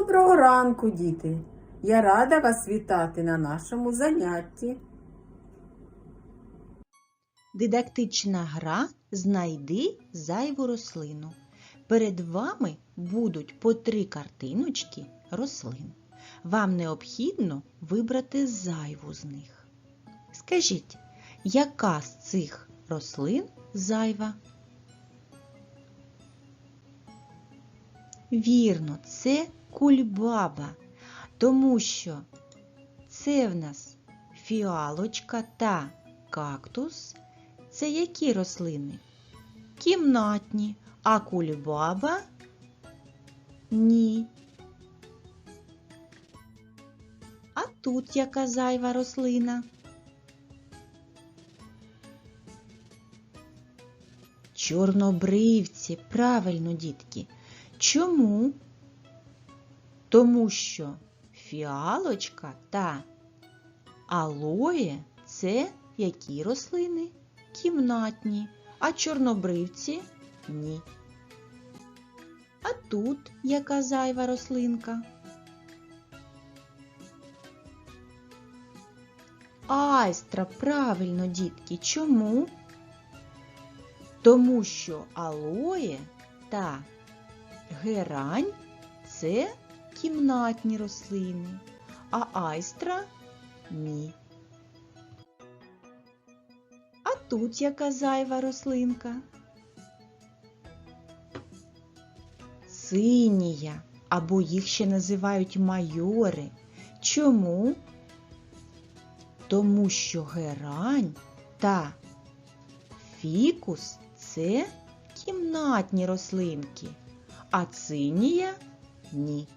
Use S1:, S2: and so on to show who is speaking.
S1: Доброго ранку, діти! Я рада вас вітати на нашому занятті.
S2: Дидактична гра Знайди зайву рослину. Перед вами будуть по три картиночки рослин. Вам необхідно вибрати зайву з них. Скажіть, яка з цих рослин зайва? Вірно, це кульбаба, тому що це в нас фіалочка та кактус. Це які рослини? Кімнатні, а кульбаба ні. А тут яка зайва рослина? Чорнобривці, правильно, дітки. Чому? Тому що фіалочка та алоє це які рослини? Кімнатні, а чорнобривці ні. А тут яка зайва рослинка? Айстра, правильно, дітки. Чому? Тому що алоє та герань це кімнатні рослини, а айстра ні. А тут яка зайва рослинка? Синія, або їх ще називають майори. Чому? Тому що герань та фікус це кімнатні рослинки, а цинія ні.